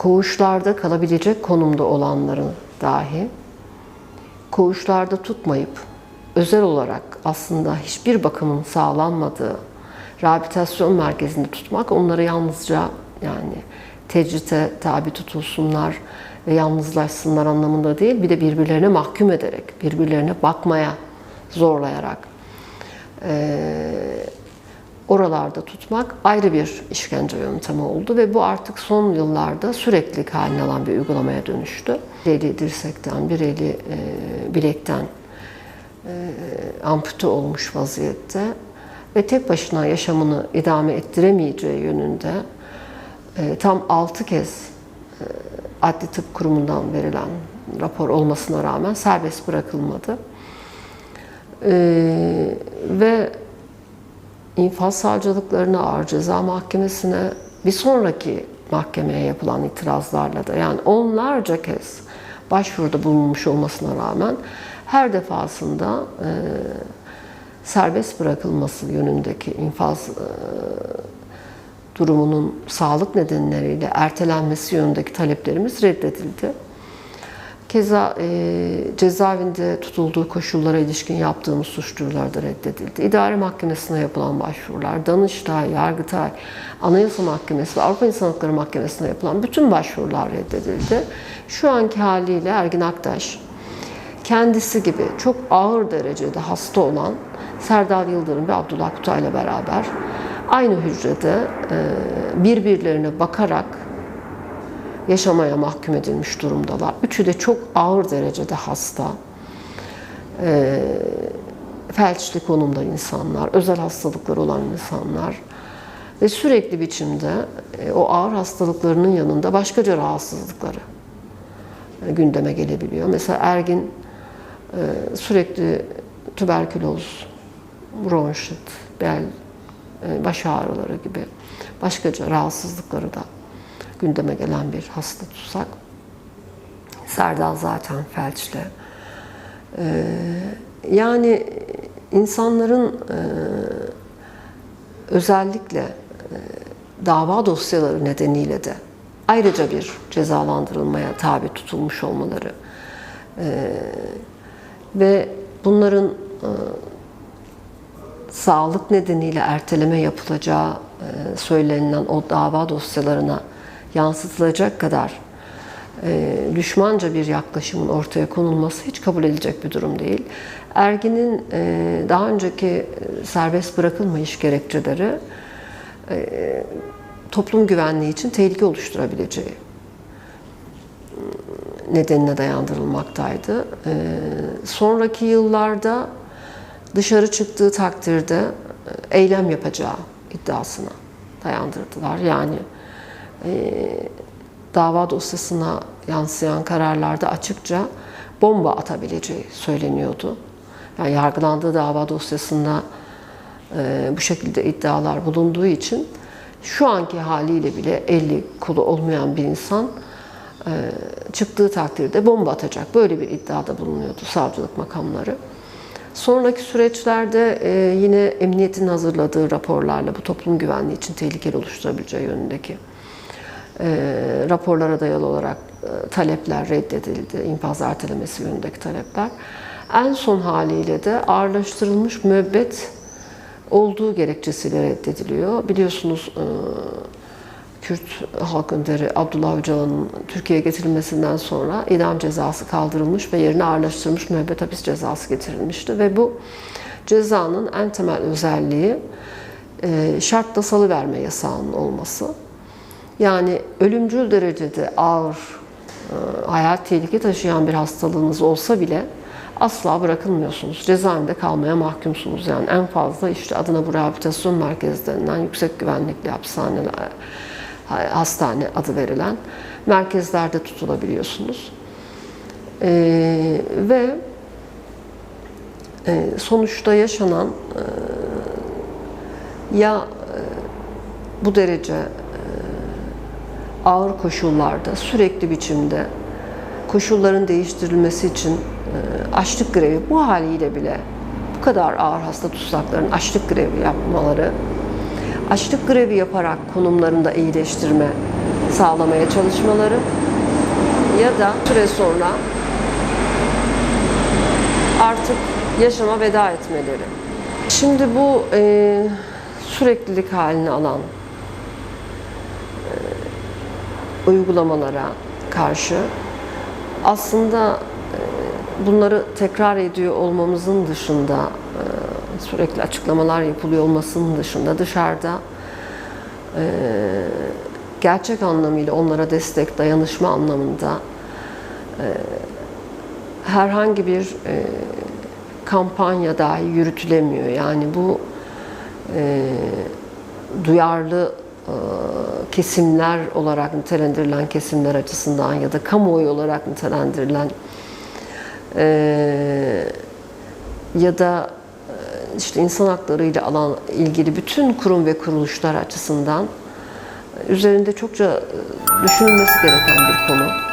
koğuşlarda kalabilecek konumda olanların dahi koğuşlarda tutmayıp özel olarak aslında hiçbir bakımın sağlanmadığı rehabilitasyon merkezinde tutmak onları yalnızca yani tecrite tabi tutulsunlar ve yalnızlaşsınlar anlamında değil bir de birbirlerine mahkum ederek birbirlerine bakmaya zorlayarak eee, oralarda tutmak ayrı bir işkence yöntemi oldu ve bu artık son yıllarda sürekli haline alan bir uygulamaya dönüştü. Bir eli dirsekten, bir eli e, bilekten e, ampute olmuş vaziyette ve tek başına yaşamını idame ettiremeyeceği yönünde e, tam 6 kez e, Adli Tıp Kurumu'ndan verilen rapor olmasına rağmen serbest bırakılmadı. E, ve infaz savcılıklarına, Ağır Ceza Mahkemesi'ne, bir sonraki mahkemeye yapılan itirazlarla da yani onlarca kez başvuruda bulunmuş olmasına rağmen her defasında e, serbest bırakılması yönündeki infaz e, durumunun sağlık nedenleriyle ertelenmesi yönündeki taleplerimiz reddedildi. Keza e, cezaevinde tutulduğu koşullara ilişkin yaptığımız suç duyuruları reddedildi. İdare Mahkemesi'ne yapılan başvurular, Danıştay, Yargıtay, Anayasa Mahkemesi ve Avrupa İnsan Hakları Mahkemesi'ne yapılan bütün başvurular reddedildi. Şu anki haliyle Ergin Aktaş, kendisi gibi çok ağır derecede hasta olan Serdar Yıldırım ve Abdullah Kutay ile beraber aynı hücrede e, birbirlerine bakarak yaşamaya mahkum edilmiş durumdalar. Üçü de çok ağır derecede hasta. E, felçli konumda insanlar, özel hastalıkları olan insanlar ve sürekli biçimde e, o ağır hastalıklarının yanında başkaca rahatsızlıkları e, gündeme gelebiliyor. Mesela Ergin e, sürekli tüberküloz, bronşit, bel, e, baş ağrıları gibi başkaca rahatsızlıkları da gündeme gelen bir hasta tutsak. Serdal zaten felçli. Ee, yani insanların e, özellikle e, dava dosyaları nedeniyle de ayrıca bir cezalandırılmaya tabi tutulmuş olmaları e, ve bunların e, sağlık nedeniyle erteleme yapılacağı e, söylenilen o dava dosyalarına yansıtılacak kadar e, düşmanca bir yaklaşımın ortaya konulması hiç kabul edilecek bir durum değil. Ergin'in e, daha önceki e, serbest bırakılmayış gerekçeleri e, toplum güvenliği için tehlike oluşturabileceği nedenine dayandırılmaktaydı. E, sonraki yıllarda dışarı çıktığı takdirde e, eylem yapacağı iddiasına dayandırdılar. Yani e, dava dosyasına yansıyan kararlarda açıkça bomba atabileceği söyleniyordu. Yani yargılandığı dava dosyasında e, bu şekilde iddialar bulunduğu için şu anki haliyle bile eli kolu olmayan bir insan e, çıktığı takdirde bomba atacak. Böyle bir iddiada bulunuyordu savcılık makamları. Sonraki süreçlerde e, yine emniyetin hazırladığı raporlarla bu toplum güvenliği için tehlikeli oluşturabileceği yönündeki e, raporlara dayalı olarak e, talepler reddedildi. İnfaz ertelemesi yönündeki talepler. En son haliyle de ağırlaştırılmış müebbet olduğu gerekçesiyle reddediliyor. Biliyorsunuz e, Kürt halk önderi Abdullah Öcalan'ın Türkiye'ye getirilmesinden sonra idam cezası kaldırılmış ve yerine ağırlaştırılmış müebbet hapis cezası getirilmişti. Ve bu cezanın en temel özelliği e, şartla salıverme yasağının olması. Yani ölümcül derecede ağır, e, hayat tehlike taşıyan bir hastalığınız olsa bile asla bırakılmıyorsunuz. Cezaevinde kalmaya mahkumsunuz. Yani en fazla işte adına bu rehabilitasyon merkezlerinden yüksek güvenlikli hapishaneler, hastane adı verilen merkezlerde tutulabiliyorsunuz. Ee, ve e, sonuçta yaşanan e, ya e, bu derece ağır koşullarda sürekli biçimde koşulların değiştirilmesi için e, açlık grevi bu haliyle bile bu kadar ağır hasta tutsakların açlık grevi yapmaları açlık grevi yaparak konumlarında iyileştirme sağlamaya çalışmaları ya da süre sonra artık yaşama veda etmeleri. Şimdi bu e, süreklilik halini alan e, uygulamalara karşı aslında e, bunları tekrar ediyor olmamızın dışında e, sürekli açıklamalar yapılıyor olmasının dışında dışarıda e, gerçek anlamıyla onlara destek, dayanışma anlamında herhangi bir kampanya dahi yürütülemiyor. Yani bu duyarlı kesimler olarak nitelendirilen kesimler açısından ya da kamuoyu olarak nitelendirilen e, ya da e, işte insan hakları ile alan ilgili bütün kurum ve kuruluşlar açısından üzerinde çokça e, düşünülmesi gereken bir konu.